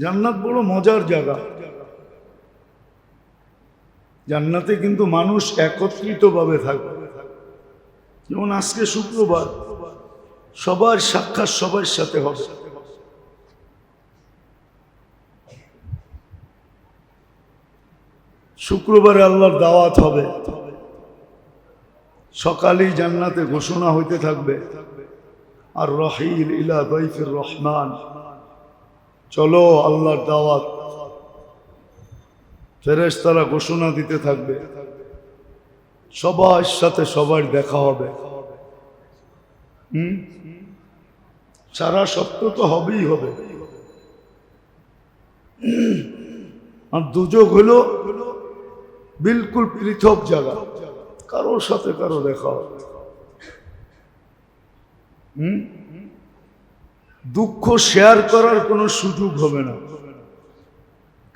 জান্নাত বড় মজার জায়গা। জান্নাতে কিন্তু মানুষ একত্রিতভাবে থাকবে। যেমন আজকে শুক্রবার, সবার সাক্ষাৎ সবার সাথে হবে। শুক্রবারে আল্লাহর দাওয়াত হবে। সকালেই জান্নাতে ঘোষণা হইতে থাকবে। আর রহিল ইলা রহমান। চলো আল্লাহর দাওয়াত। ফেরেশ তারা ঘোষণা দিতে থাকবে। সবার সাথে সবার দেখা হবে। সারা সত্য তো হবেই হবে। আর দুযোগ হলো বিলকুল পৃথক জায়গা। কারোর সাথে কারও দেখা হবে। হুম? দুঃখ শেয়ার করার কোনো সুযোগ হবে না।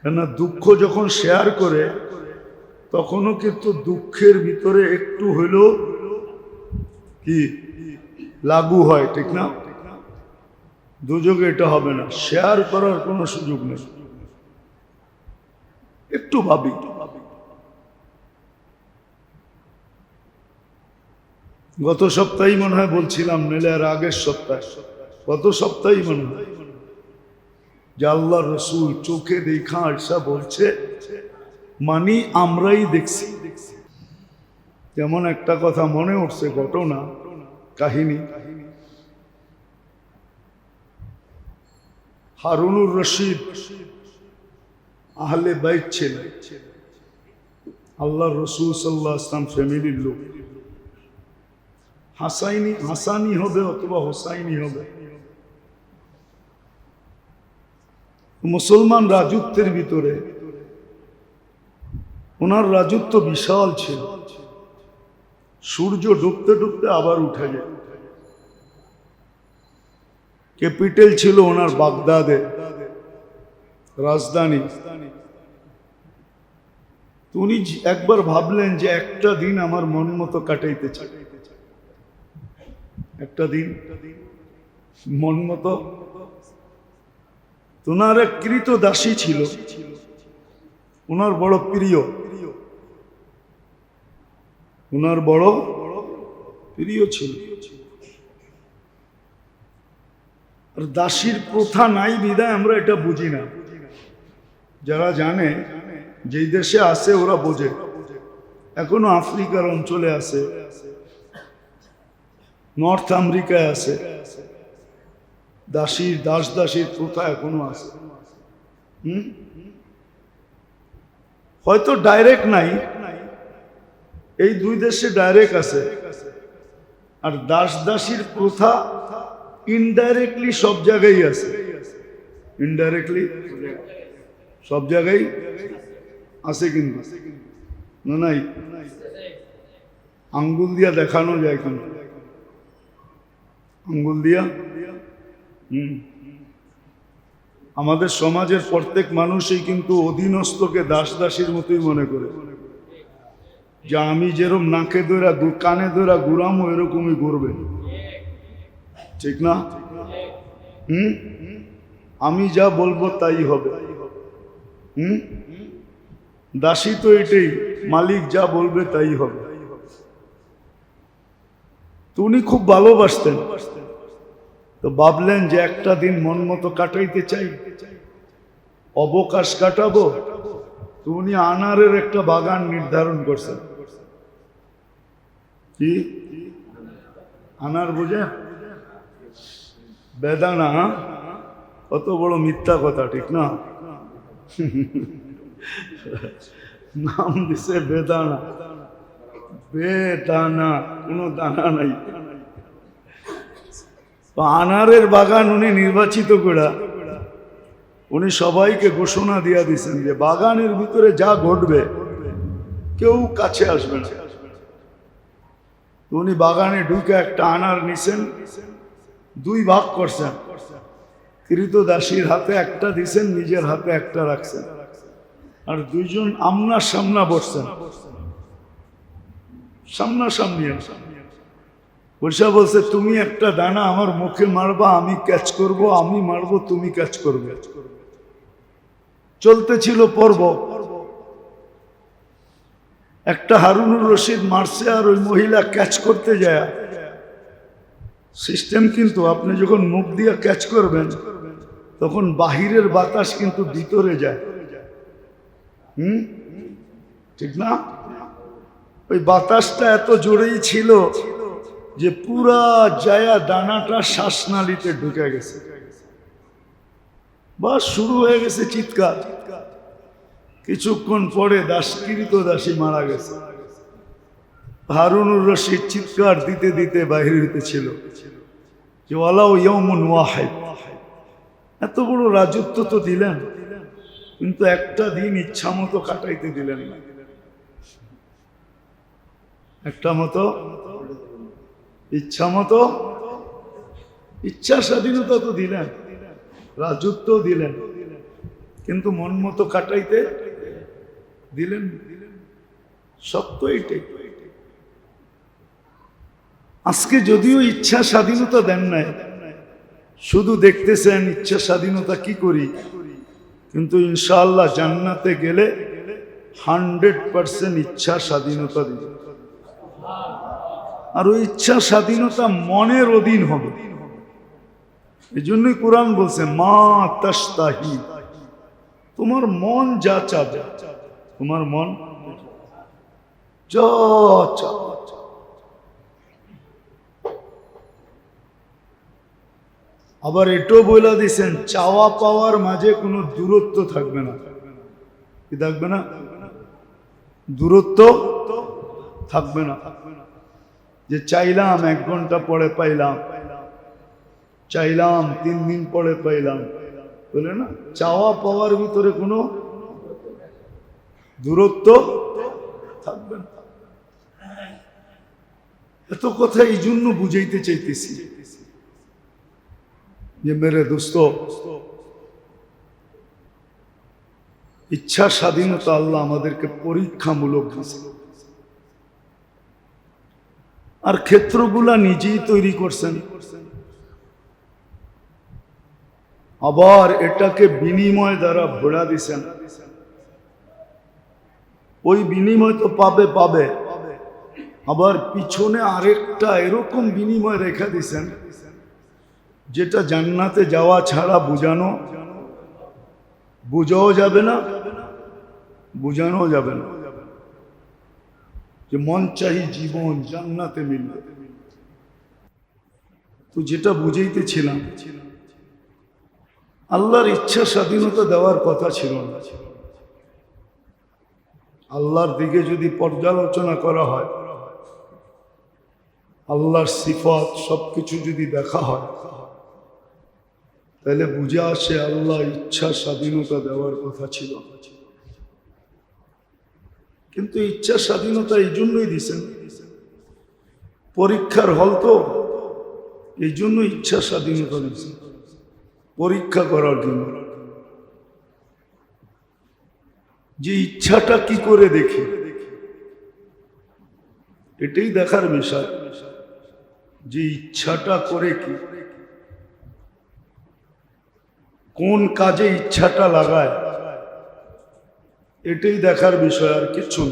কেননা দুঃখ যখন শেয়ার করে, তখনও কিন্তু দুঃখের ভিতরে একটু হইলেও কি লাগু হয়, ঠিক না? দুযোগে এটা হবে না। শেয়ার করার কোনো সুযোগ নেই। একটু ভাবি। গত সপ্তাহেই মনে হয় বলছিলাম, নেলে আর আগের সপ্তাহে। গত সপ্তাহেই মনে হয় যে আল্লাহ রসুল চোখে দেখা আয়সা বলছে, মানি আমরাই দেখছি। যেমন একটা কথা মনে উঠছে, ঘটনা, কাহিনী। হারুনুর রশিদ আহলে বাইক ছিলেন। আল্লাহ রসুল সাল্লাহ আসলাম ফ্যামিলির লোক। হাসাইনি, হাসানি হবে অথবা হোসাইনি হবে। মুসলমান রাজত্বের ভিতরে, ওনার রাজত্ব বিশাল ছিল। সূর্য ডুবতে ডুবতে আবার উঠে যায় ক্যাপিটাল ছিল ওনার বাগদাদে, রাজধানী। উনি একবার ভাবলেন যে একটা দিন আমার মন মতো কাটাইতে চাই। একটা দিন মন মতো ওনার এক কৃত দাসী ছিল। ওনার বড় প্রিয়। ওনার বড় প্রিয় ছিল। আর দাসীর প্রথা নাই বিদায় আমরা এটা বুঝি না। যারা জানে, যেই দেশে আছে ওরা বোঝে। এখনও আফ্রিকার অঞ্চলে আছে। নর্থ আমেরিকায় আছে। দাসীর, দাস দাসীর প্রথা এখনও আছে। হুম? হয়তো ডাইরেক্ট নাই। এই দুই দেশে ডাইরেক্ট আছে। আর দাস দাসীর প্রথা ইনডাইরেক্টলি সব জায়গায় আছে। ইনডাইরেক্টলি সব জায়গায় আছে কিন্তু। না, নাই? আঙ্গুল দিয়া দেখানো যায় কিন্তু। আঙ্গুল দিয়া আমাদের সমাজের প্রত্যেক মানুষই কিন্তু অধীনস্থকে দাস দাসীর মতোই মনে করে। যে আমি যেরকম নাকে দৈরা কানে দৈরা ঘুরামো, এরকমই ঘুরবে ঠিক না? হুম? আমি যা বলব তাই হবে। হুম? দাসী তো এটাই, মালিক যা বলবে তাই হবে। তো উনি খুব ভালোবাসতেন। তো ভাবলেন যে একটা দিন মন মতো কাটাইতে চাই। অবকাশ কাটাবো। তো উনি আনারের একটা বাগান নির্ধারণ করছেন। কি? আনার বোঝে? বেদানা কত বড় মিথ্যা কথা, ঠিক না? নাম দিছে বেদানা। বেদানা, কোনো দানা নাই। আনারের বাগান উনি নির্বাচিত করে উনি সবাইকে ঘোষণা দিয়া দিছেন যে বাগানের ভিতরে যা ঘটবে, কেউ কাছে আসবে না। উনি বাগানে ঢুকে একটা আনার নিছেন, দুই ভাগ করছেন। কৃত দাসীর হাতে একটা দিছেন, নিজের হাতে একটা রাখছেন। আর দুইজন আমনার সামনা বসছেন। সামনাসামনি বৈশা বলছে, তুমি একটা দানা আমার মুখে মারবা, আমি ক্যাচ করব, আমি মারবো, তুমি ক্যাচ করবে। চলতেছিল পর্ব। একটা হারুনুর রশিদ মারছে আর ওই মহিলা ক্যাচ করতে যায়। সিস্টেম কিন্তু আপনি যখন মুখ দিয়ে ক্যাচ করবেন, তখন বাহিরের বাতাস কিন্তু ভিতরে যায়। হুম? ঠিক না? ওই বাতাসটা এত জোরেই ছিল যে পুরা জায়া দানাটা শ্বাসনালীতে ঢুকে গেছে। বা শুরু হয়ে গেছে চিৎকার। কিছুক্ষণ পরে দাসকৃত দাসী মারা গেছে। হারুনুর রশিদ চিৎকার দিতে দিতে বাহির হইতেছিল যে ওয়ালাও ইয়মুন ওয়াহেদ। এত বড় রাজত্ব তো দিলেন, কিন্তু একটা দিন ইচ্ছা মতো কাটাইতে দিলেন না। একটা মতো ইচ্ছা মতো, ইচ্ছা স্বাধীনতা তো দিলেন, রাজত্ব দিলেন, কিন্তু মন মতো কাটাইতে দিলেন সত্য আজকে যদিও ইচ্ছা স্বাধীনতা দেন নাই, শুধু দেখতেছেন ইচ্ছা স্বাধীনতা কি করি, কিন্তু ইনশাআল্লাহ জান্নাতে গেলে হান্ড্রেড পার্সেন্ট ইচ্ছা স্বাধীনতা দিবে আর ওই ইচ্ছা স্বাধীনতা মনের অধীন হবে। এই জন্যই কোরআন বলছে, মা তাস্তাহি তোমার মন যা চাবে, তোমার মন আবার এটাও বলে দিছেন চাওয়া পাওয়ার মাঝে কোনো দূরত্ব থাকবে না। কি থাকবে না? দূরত্ব থাকবে না। যে চাইলাম, এক ঘণ্টা পরে পাইলাম। চাইলাম, তিন দিন পরে পাইলাম। বলে না? চাওয়া পাওয়ার ভিতরে কোনো দূরত্ব থাকবে না। এত কথা এই জন্য বুঝাইতে চাইতেছি যে, মেরে দোস্ত, ইচ্ছা স্বাধীনতা আল্লাহ আমাদেরকে পরীক্ষামূলক দিয়েছে। আর ক্ষেত্রগুলা নিজেই তৈরি করছেন। আবার এটাকে বিনিময় দ্বারা ভোড়া দিছেন। ওই বিনিময় তো পাবে পাবে। আবার পিছনে আরেকটা এরকম বিনিময় রেখা দিছেন, যেটা জান্নাতে যাওয়া ছাড়া বুঝানো, বুঝাও যাবে না বুঝানো যাবে না। যে মন চাহি জীবন, জান্নাতে মিলবে। তো যেটা বুঝাইতেছিলাম, আল্লাহর ইচ্ছা স্বাধীনতা দেওয়ার কথা ছিল না। আল্লাহর দিকে যদি পর্যালোচনা করা হয়, আল্লাহর সিফত সবকিছু যদি দেখা হয়, তাহলে বুঝে আসে আল্লাহ ইচ্ছা স্বাধীনতা দেওয়ার কথা ছিল কিন্তু ইচ্ছা স্বাধীনতা এই জন্যই দিছেন। পরীক্ষার হল তো, এই জন্য ইচ্ছা স্বাধীনতা দিয়েছেন পরীক্ষা করার জন্য। যে ইচ্ছাটা কি করে দেখি? এটাই দেখার বিষয়। যে ইচ্ছাটা করে কি? কোন কাজে ইচ্ছাটা লাগায়? এটাই দেখার বিষয় আর কিছু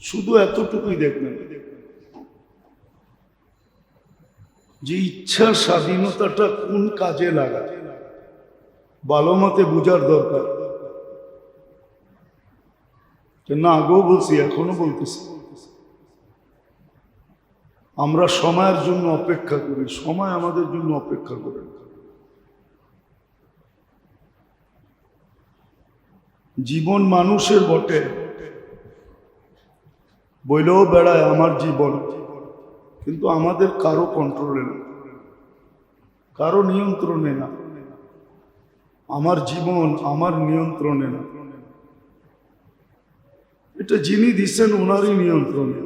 শুধু এতটুকুই দেখবেন। যে ইচ্ছার স্বাধীনতাটা কোন কাজে লাগা ভালো মতে বুঝার দরকার। না আগেও বলছি, এখনও বলতেছি। আমরা সময়ের জন্য অপেক্ষা করি, সময় আমাদের জন্য অপেক্ষা করে না। জীবন মানুষের বটে। বইলেও বেড়ায় আমার জীবন, কিন্তু আমাদের কারও কন্ট্রোলে না, কারও নিয়ন্ত্রণে না। আমার জীবন আমার নিয়ন্ত্রণে না। এটা যিনি দিচ্ছেন ওনারই নিয়ন্ত্রণে।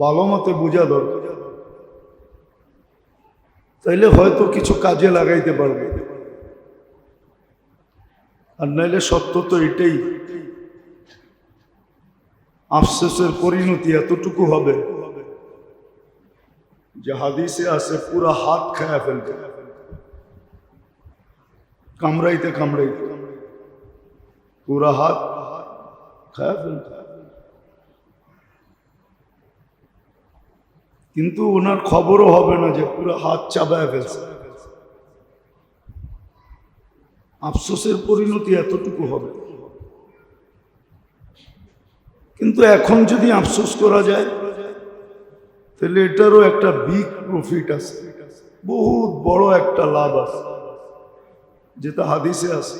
ভালো মতে বোঝা দরকার। তাইলে হয়তো কিছু কাজে লাগাইতে পারবে। আর নাইলে সত্য তো এটাই। আফসোসের পরিণতি এতটুকু হবে যে হাদিসে আছে, পুরা হাত খায়া ফেলবে কামড়াইতে কামড়াইতে। পুরা হাত খায়া ফেলতে কিন্তু ওনার খবরও হবে না যে পুরো হাত চাবায় ফেলছে। আফসোসের পরিণতি এতটুকু হবে। কিন্তু এখন যদি আফসোস করা যায়, তাহলে এটারও একটা বিগ প্রফিট আছে। বহুত বড় একটা লাভ আছে, যেটা হাদিসে আছে।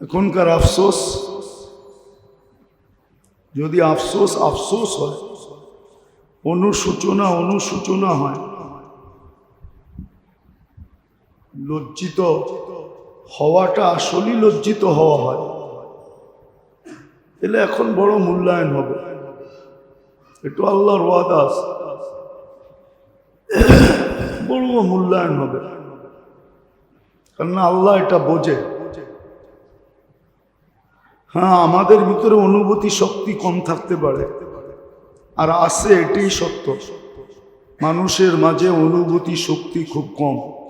এখনকার আফসোস, যদি আফসোস আফসোস হয়, অনুসূচনা অনুসূচনা হয় লজ্জিত হওয়াটা আসলেই লজ্জিত হওয়া হয়। তাহলে এখন বড় মূল্যায়ন হবে। একটু আল্লাহর ওয়াদা আছে। বড় মূল্যায়ন হবে। কারণ আল্লাহ এটা বোঝে। হ্যাঁ আমাদের ভিতরে অনুভূতি শক্তি কম থাকতে পারে। আর আছে এটাই সত্য। মানুষের মাঝে অনুভূতি শক্তি খুব কম।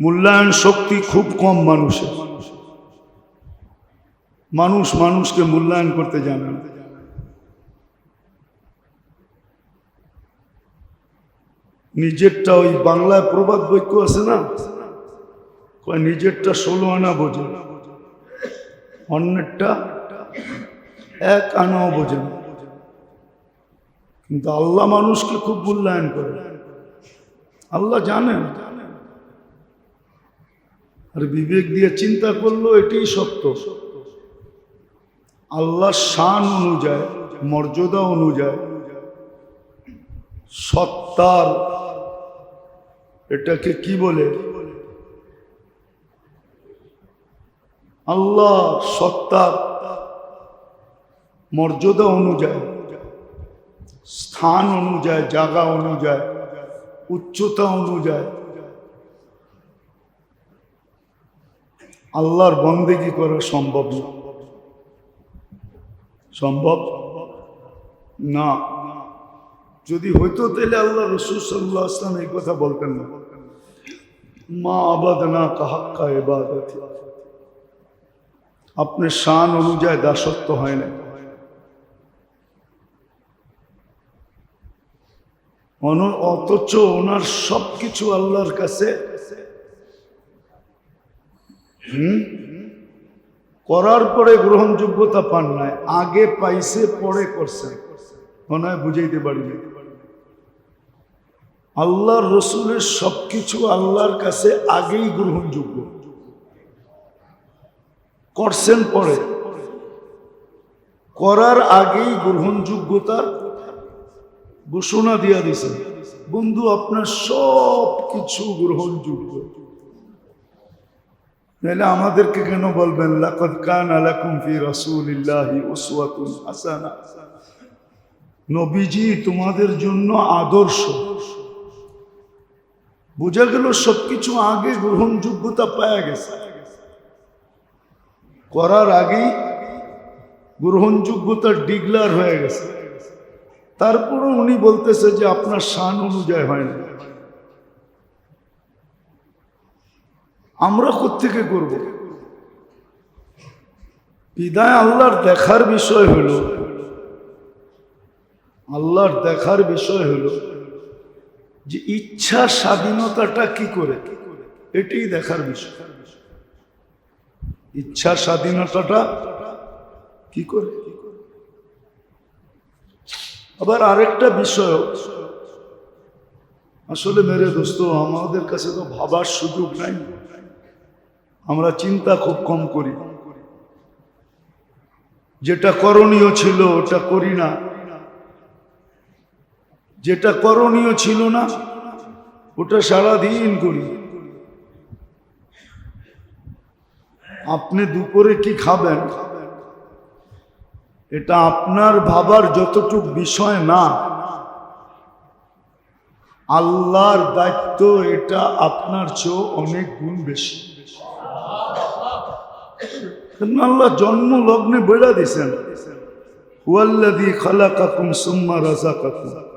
মূল্যায়ন শক্তি খুব কম মানুষের। মানুষ মানুষকে মূল্যায়ন করতে জানে নিজেরটা ওই বাংলায় প্রবাদ বৈক্য আছে না? নিজেরটা ষোলো আনা বোঝে। অন্যেরটা এক আনাও বোঝে না। কিন্তু আল্লাহ মানুষকে খুব মূল্যায়ন করে। আল্লাহ জানেন। আর বিবেক দিয়ে চিন্তা করল এটাই সত্য। আল্লাহ শান অনুযায়ী, মর্যাদা অনুযায়ী সত্তার এটাকে কি বলে? আল্লাহ সত্তার মর্যাদা অনুযায়ী, স্থান অনুযায়ী, জায়গা অনুযায়ী, উচ্চতা অনুযায়ী আল্লাহর বন্দেগি করা সম্ভব না? সম্ভব? না। যদি হইতো তাহলে আল্লাহ রসুল সাল্লাহ আসলাম এই কথা বলতেন না। মা আবাদ না কাহাক্কা এবাদত আপনার শান অনুযায়ী দাসত্ব হয় না। অথচ ওনার সব কিছু আল্লাহর কাছে হুম? করার পরে গ্রহণযোগ্যতা পান নাই, আগে পাইছে, পরে করছে। মনে হয় বুঝাইতে পারিনি। আল্লাহর রসুলের সবকিছু আল্লাহর কাছে আগেই গ্রহণযোগ্য। করছেন পরে। করার আগেই গ্রহণযোগ্যতার ঘোষণা দিয়া দিছেন বন্ধু, আপনার সব কিছু গ্রহণযোগ্য। তাহলে আমাদেরকে কেন বলবেন নবীজি তোমাদের জন্য আদর্শ। বোঝা গেল সবকিছু আগে গ্রহণযোগ্যতা পাওয়া গেছে। করার আগেই গ্রহণযোগ্যতার ডিগলার হয়ে গেছে। তারপরও উনি বলতেছে যে আপনার শান অনুযায়ী হয় না। আমরা কোত্থেকে করব? বিদায় আল্লাহর দেখার বিষয় হলো, আল্লাহর দেখার বিষয় হলো যে ইচ্ছা স্বাধীনতাটা কি করে? এটাই দেখার বিষয়। ইচ্ছা স্বাধীনতাটা কি করে? আবার আরেকটা বিষয়, আসলে মেরে দোস্ত, আমাদের কাছে তো ভাবার সুযোগ নাই। আমরা চিন্তা খুব কম করি। যেটা করণীয় ছিল ওটা করি না। যেটা করণীয় ছিল না, ওটা সারাদিন করি। আপনি দুপুরে কি খাবেন? এটা আপনার ভাবার যতটুক বিষয় না, আল্লাহর দায়িত্ব এটা আপনার চেয়েও অনেক গুণ বেশি। আল্লাহ জন্ম লগ্নে বেড়া দিছেন সুম্মা রাজাকাকুম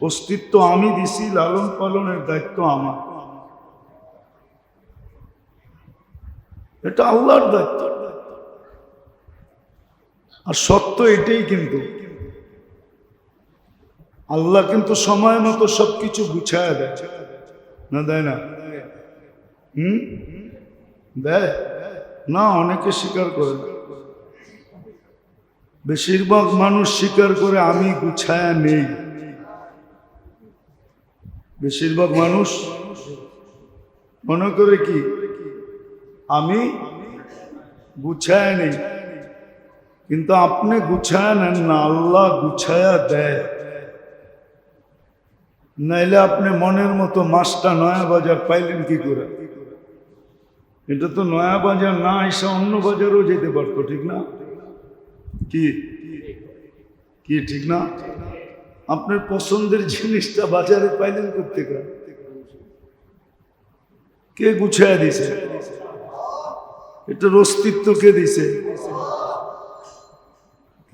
অস্তিত্ব আমি দিছি, লালন পালনের দায়িত্ব আমার। এটা আল্লাহর দায়িত্ব। আর সত্য এটাই কিন্তু। আল্লাহ কিন্তু সময় মতো সবকিছু গুছায় দেয়। না দেয় না? হুম? দেয়। না, অনেকে স্বীকার করে না। বেশিরভাগ মানুষ স্বীকার করে, আমি গুছায়া নেই। বেশিরভাগ মানুষ মনে করে কি, আমি গুছায় নেই। কিন্তু আপনি গুছায় নেন না, আল্লাহ গুছায়া দেয়। নাইলে আপনি মনের মতো মাছটা নয়া বাজার পাইলেন কি করে? এটা তো নয়া বাজার, না এসে অন্য বাজারও যেতে পারতো, ঠিক না? কি? কি, ঠিক না? আপনার পছন্দের জিনিসটা বাজারে পাইলেন করতে কে গুছায় দিছে? এটার অস্তিত্ব কে দিছে?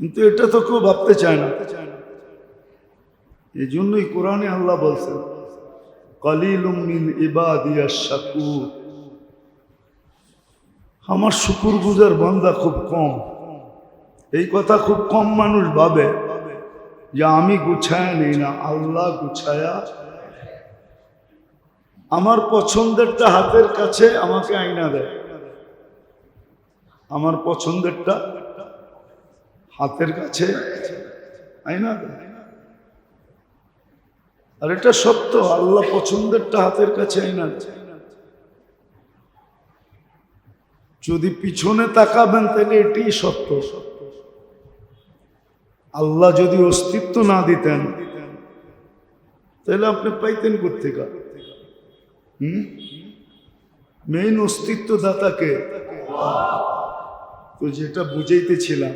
কিন্তু এটা তো কেউ ভাবতে চায় না। এই জন্যই কোরআনে আল্লাহ বলছেন, কালিলুম মিন ইবাদিয়া শাকুর। আমার শুকুর গুজার বান্দা খুব কম। এই কথা খুব কম মানুষ ভাবে যে আমি গুছায়া নেই না, আল্লাহ গুছায়া আমার পছন্দেরটা হাতের কাছে আমাকে আইনা দেয়। আমার পছন্দেরটা হাতের কাছে আইনা দেয়। আর এটা সত্য, আল্লাহ পছন্দেরটা হাতের কাছে আইনা দেয়। যদি পিছনে তাকাবেন, তাহলে এটি সত্য। আল্লাহ যদি অস্তিত্ব না দিতেন, তাহলে আপনি পাইতেন কোথেকা হুম? মেইন অস্তিত্ব দাতাকে তো যেটা বুঝাইতেছিলাম,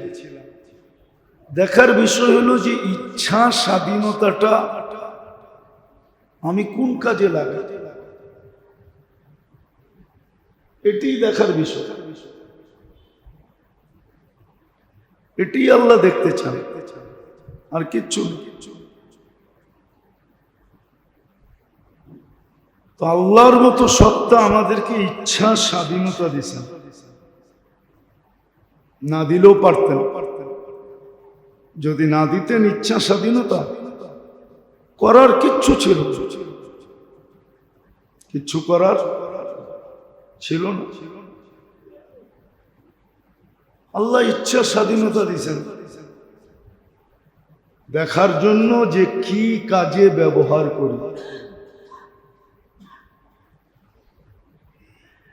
দেখার বিষয় হলো যে ইচ্ছা স্বাধীনতাটা আমি কোন কাজে লাগাই? এটি দেখার বিষয় এটি আল্লাহ দেখতে চান আর কিচ্ছু। তো আল্লাহর মতো সত্তা আমাদেরকে ইচ্ছা স্বাধীনতা দিছেন না দিলেও পারতেন যদি না দিতেন ইচ্ছা স্বাধীনতা, করার কিচ্ছু ছিল। কিচ্ছু করার ছিল না। আল্লাহ ইচ্ছা স্বাধীনতা দিয়েছেন। দেখার জন্য যে কি কাজে ব্যবহার করি।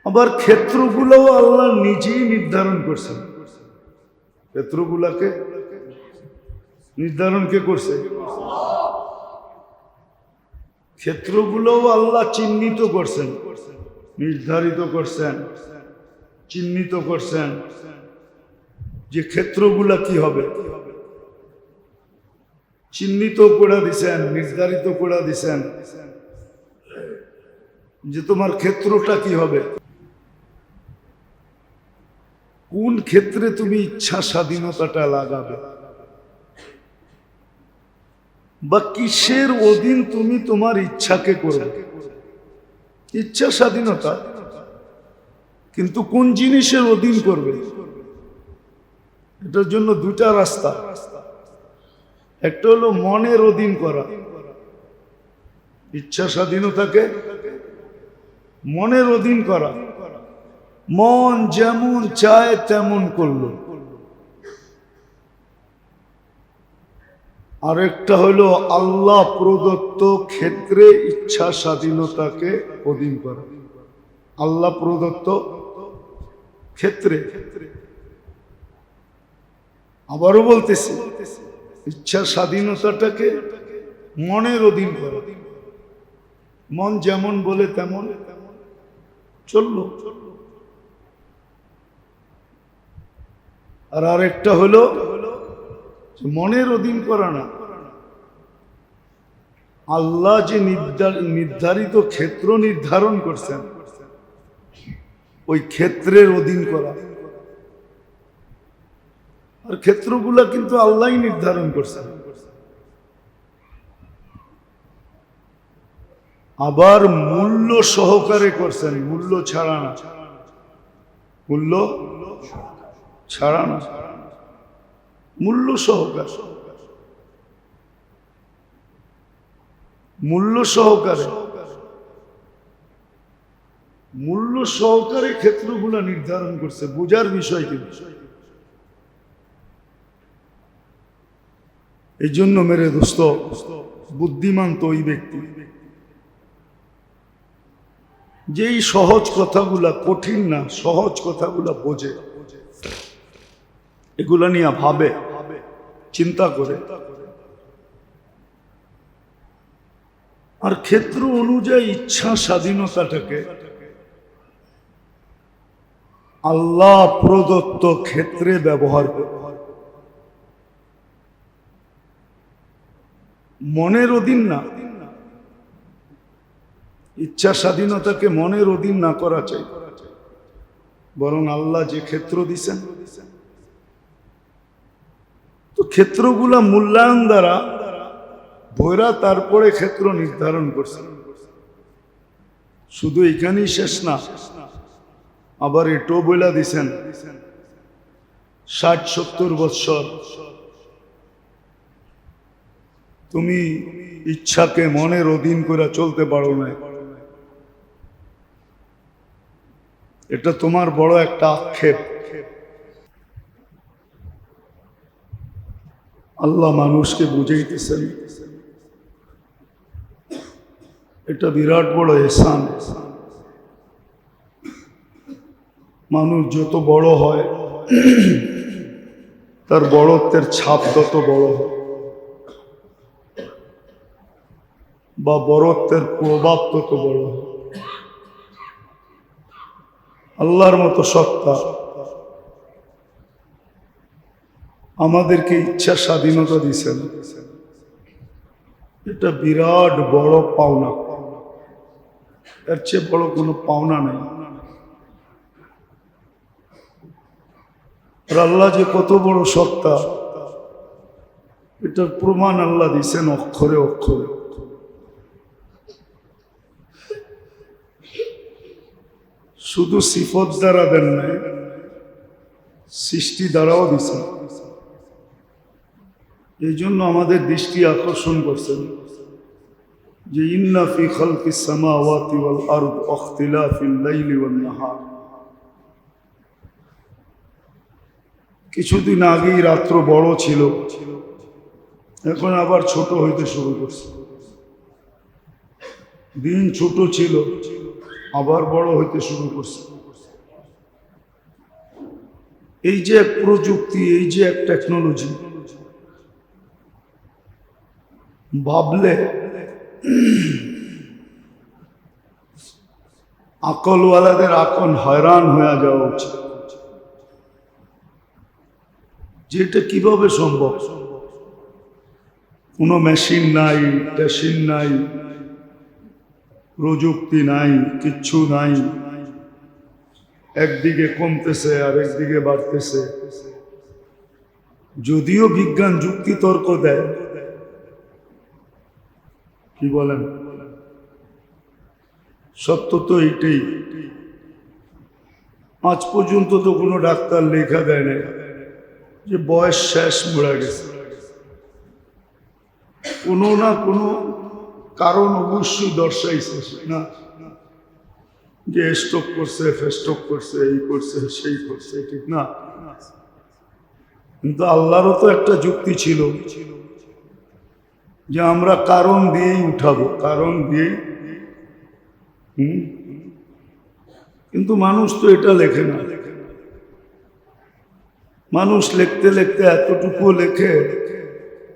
আবার ক্ষেত্রগুলোও আল্লাহ নিজেই নির্ধারণ করছেন। ক্ষেত্রগুলাকে নির্ধারণ কে করছে? ক্ষেত্রগুলোও আল্লাহ চিহ্নিত করছেন। নির্ধারিত করছেন, চিহ্নিত করছেন যে ক্ষেত্রগুলা কি হবে। চিহ্নিত করে দিছেন, নির্ধারিত করে দিছেন যে তোমার ক্ষেত্রটা কি হবে। কোন ক্ষেত্রে তুমি ইচ্ছা স্বাধীনতাটা লাগাবে। বা কিসের অধীন তুমি তোমার ইচ্ছাকে করবে। ইচ্ছা স্বাধীনতা কিন্তু কোন জিনিসের অধীন করবে? এটার জন্য দুটা রাস্তা। একটা হলো মনের অধীন করা। ইচ্ছা স্বাধীনতাকে মনের অধীন করা। মন যেমন চায় তেমন করল। আরেকটা হলো আল্লাহ প্রদত্ত ক্ষেত্রে ইচ্ছা স্বাধীনতাকে অধীন করা। আল্লাহ প্রদত্ত ক্ষেত্রে। আবারও বলতেছি, ইচ্ছা স্বাধীনতাটাকে মনের অধীন করা। মন যেমন বলে তেমন চলল। আর আরেকটা হলো মনের অধীন করা না। আল্লাহ যে নির্ধারিত ক্ষেত্র নির্ধারণ করছেন, ওই ক্ষেত্রের অধীন করা। আর ক্ষেত্রগুলা কিন্তু আল্লাহই নির্ধারণ করছেন। আবার মূল্য সহকারে করছেন, মূল্য ছাড়া না। মূল্য ছাড়া না। মূল্য সহকার। মূল্য সহকারে। মূল্য সহকারে ক্ষেত্রগুলো নির্ধারণ করছে, বোঝার বিষয় কিন্তু এই জন্য মেরে দোস্ত, বুদ্ধিমান তো ওই ব্যক্তি। যেই সহজ কথাগুলা কঠিন না, সহজ কথাগুলা বোঝে। এগুলা নিয়ে ভাবে, চিন্তা করে। আর ক্ষেত্র অনুযায়ী ইচ্ছা স্বাধীনতাটাকে আল্লাহ প্রদত্ত ক্ষেত্রে ব্যবহার মনের অধীন না। ইচ্ছা স্বাধীনতাকে মনের অধীন না করা চাই। বরং আল্লাহ যে ক্ষেত্র দিছেন তো ক্ষেত্রগুলা মূল্যায়ন দ্বারা ভৈরা তারপরে ক্ষেত্র নির্ধারণ করছে। শুধু এখানেই শেষ না, আবার এটাও বইলা দিছেন, ষাট সত্তর বৎসর। তুমি ইচ্ছাকে মনের অধীন করে চলতে পারো না এটা তোমার বড় একটা আক্ষেপ। আল্লাহ মানুষকে বুঝাইতেছেন। এটা বিরাট বড় এসান মানুষ যত বড় হয়, তার বড়ত্বের ছাপ তত বড় হয়। বা বড়ত্বের প্রভাব তত বড় হয়। আল্লাহর মতো সত্তা আমাদেরকে ইচ্ছা স্বাধীনতা দিছেন এটা বিরাট বড় পাওনা। এর চেয়ে বড় কোনো পাওনা নেই। আল্লাহ যে কত বড় সত্তা, এটার প্রমাণ আল্লাহ দিছেন অক্ষরে অক্ষরে। শুধু সিফত দ্বারা দেন নাই, সৃষ্টি দ্বারাও দিছেন এই জন্য আমাদের দৃষ্টি আকর্ষণ করছেন যে ইন্নাফি খালকি সামাওয়াতি কিছুদিন আগেই রাত্র বড় ছিল, এখন আবার ছোট হইতে শুরু করছে। দিন ছোট ছিল, আবার বড় হইতে শুরু করছে। এই যে এক প্রযুক্তি, এই যে এক টেকনোলজি ভাবলে আকলওয়ালাদের আকন হয়রান হয়ে যাওয়া উচিত। যেটা কীভাবে সম্ভব? কোনো মেশিন নাই, টেশিন নাই, প্রযুক্তি নাই, কিচ্ছু নাই। একদিকে কমতেছে আর একদিকে বাড়তেছে। যদিও বিজ্ঞান যুক্তি তর্ক দেয় কি বলেন? সত্য তো এইটাই আজ পর্যন্ত তো কোনো ডাক্তার লেখা দেয় না যে বয়স শেষ মরা গেছে। কোনো না কোনো কারণ অবশ্যই দর্শাইছে না? যে স্ট্রোক করছে ফেস্ট্রোক করছে, এই করছে, সেই করছে, ঠিক না? কিন্তু আল্লাহরও তো একটা যুক্তি ছিল যে আমরা কারণ দিয়েই উঠাবো, কারণ হুম? কিন্তু মানুষ তো এটা লেখে না। মানুষ লিখতে লিখতে এতটুকু লেখে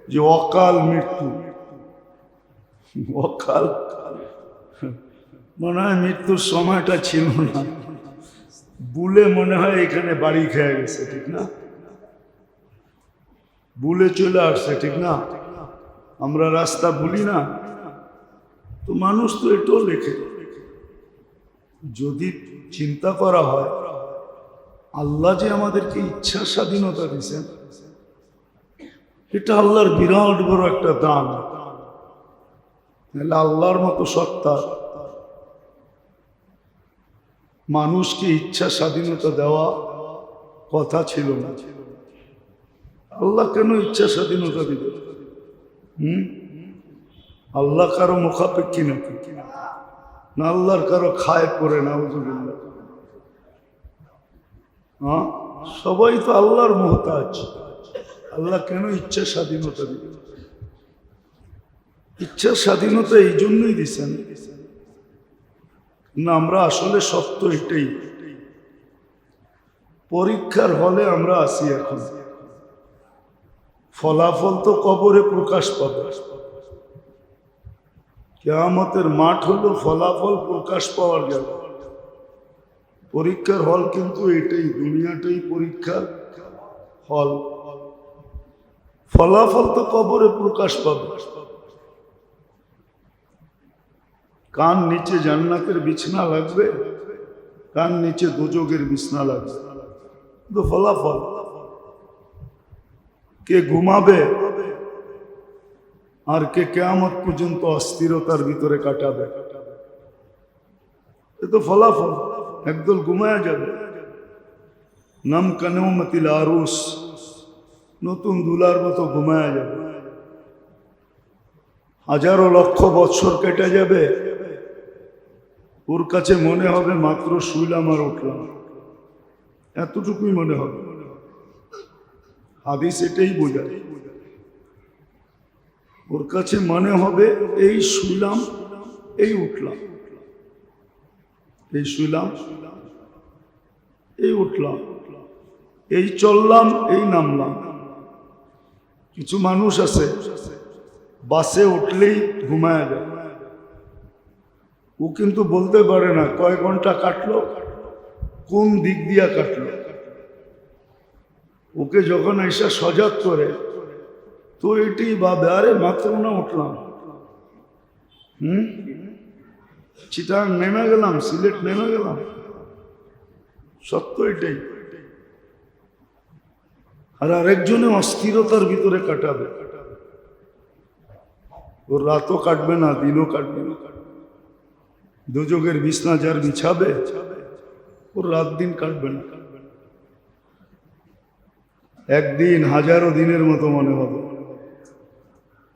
যে অকাল মৃত্যু। অকাল। মনে হয় মৃত্যুর সময়টা ছিল না। বুলে মনে হয় এখানে বাড়ি খেয়ে গেছে, ঠিক না? বুলে চলে আসছে, ঠিক না? আমরা রাস্তা ভুলি না, তো মানুষ তো এটাও লেখে। যদি চিন্তা করা হয়, আল্লাহ যে আমাদেরকে ইচ্ছা স্বাধীনতা দিয়েছেন, এটা আল্লাহর বিরাট বড় একটা দান। নাহলে আল্লাহর মতো সত্তা, মানুষকে ইচ্ছা স্বাধীনতা দেওয়া কথা ছিল না। আল্লাহ কেন ইচ্ছা স্বাধীনতা দিবে? আল্লাহ কারও মুখাপেক্ষী নাকি না আল্লাহর কারও খায় পড়ে না হুজুবিল্লাহ হ্যাঁ? সবাই তো আল্লাহর মোহতাজ। আল্লাহ কেন ইচ্ছা স্বাধীনতা দিবে? ইচ্ছা স্বাধীনতা এই জন্যই দিছেন না, আমরা আসলে সত্য এটাই। পরীক্ষার হলে আমরা আসি এখন। ফলাফল তো কবরে প্রকাশ পাবে। কেয়ামতের মাঠ হলো ফলাফল প্রকাশ পাওয়ার জায়গা পরীক্ষার হল কিন্তু এটাই, দুনিয়াটাই পরীক্ষার হল। ফলাফল তো কবরে প্রকাশ পাবে। কান নিচে জান্নাতের বিছনা লাগবে, কান নিচে দুযোগের বিছনা লাগবে। তো ফলাফল কে ঘুমাবে? আর কে কেয়ামত পর্যন্ত অস্থিরতার ভিতরে কাটাবে? এ তো ফলাফল, একদল ঘুমায়া যাবে। নাম কানেও কানেমতিল আরুস, নতুন দুলার মতো ঘুমায়া যাবে। হাজারো লক্ষ বৎসর কেটে যাবে। ওর কাছে মনে হবে মাত্র শুইলাম আর উঠলাম। এতটুকুই মনে হবে। হাদিস এটাই বোঝায়। ওর কাছে মনে হবে, এই শুইলাম, এই উঠলাম। এই শুইলাম, এই উঠলাম। এই চললাম, এই নামলাম। কিছু মানুষ আছে, বাসে উঠলেই ঘুমায় যায়। ও কিন্তু বলতে পারে না, কয় ঘণ্টা কাটলো, কোন দিক দিয়া কাটলো। ওকে যখন এসে সজাগ করে, তো এটি ভাবে আরে মাত্র না উঠলাম। হুম? চিটাং নেমে গেলাম, সিলেট নেমে গেলাম। সত্য এটাই। আর আরেকজনে অস্থিরতার ভিতরে কাটাবে। ওর রাতও কাটবে না, দিনও কাটবে না। দুযোগের বিছনা যার বিছাবে, ওর রাত দিন কাটবে না। একদিন হাজারো দিনের মতো মনে হবে।